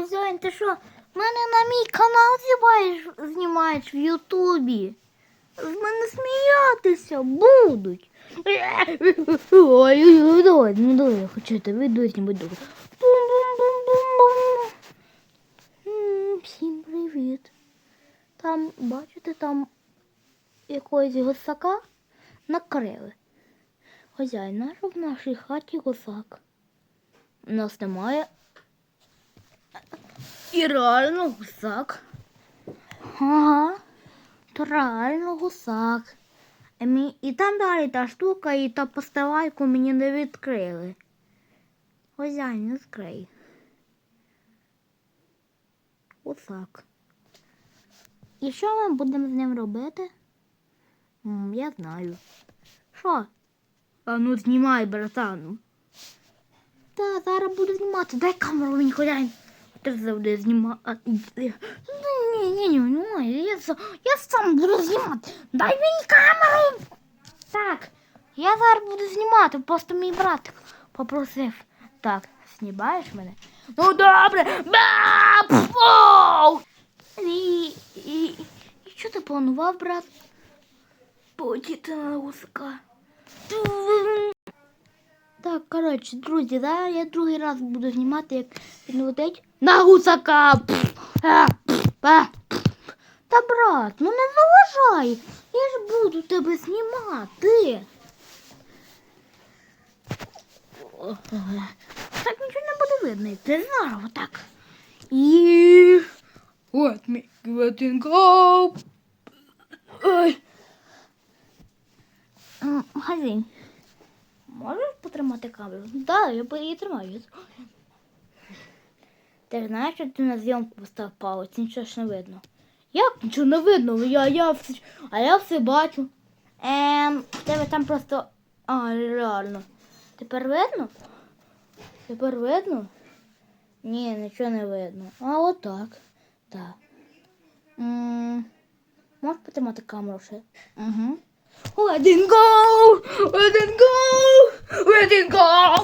Хозяїн, ти що? Мене на мій канал знімаєш, знімаєш в Ютубі. З мене сміятися будуть. Ой, ой, давай, ну давай, хочете, ви знімати добре. Бум-бум-бум-бум-бум. Всім привіт. Там, бачите, там якогось гусака накрили. Хозяїн, наш в нашій хаті гусак. У нас немає. І реально гусак. Ага. То реально гусак. І, там далі та штука, і та поставайку мені не відкрили. Хозяїн, не скрий. Гусак. І що ми будемо з ним робити? М, я знаю. Що? А ну знімай, братану. Та зараз буду знімати. Дай камеру мені хозяїн. Ти завжди знімати. Ні, ні, ні, ні, я, са- я сам буду знімати. Дай мені камеру. Так, я зараз буду знімати, просто мій братик попросив. Так, знімаєш мене? Ну добре. Ба! Пфу! І, і, і що ти планував, брат? Полетіти на гусака. Коротше, друзі, да, я другий раз буду знімати, як він летить на гусака. А, пф. Та брат, ну не заважай. Я ж буду тебе знімати. Так нічого не буде видно. Ти здорово так. І Let me. Магазин. Можеш потримати камеру? Так, да, я її тримаю. Ти ж знаєш, що ти на зйомку поставив палець, нічого ж не видно. Як нічого не видно? Я, я все, а я все бачу. Ем, в тебе там просто. А, реально. Тепер видно? Тепер видно? Ні, нічого не видно. А отак. Так. М, Можеш потримати камеру ще? Угу. Let it go! Let Wedding go.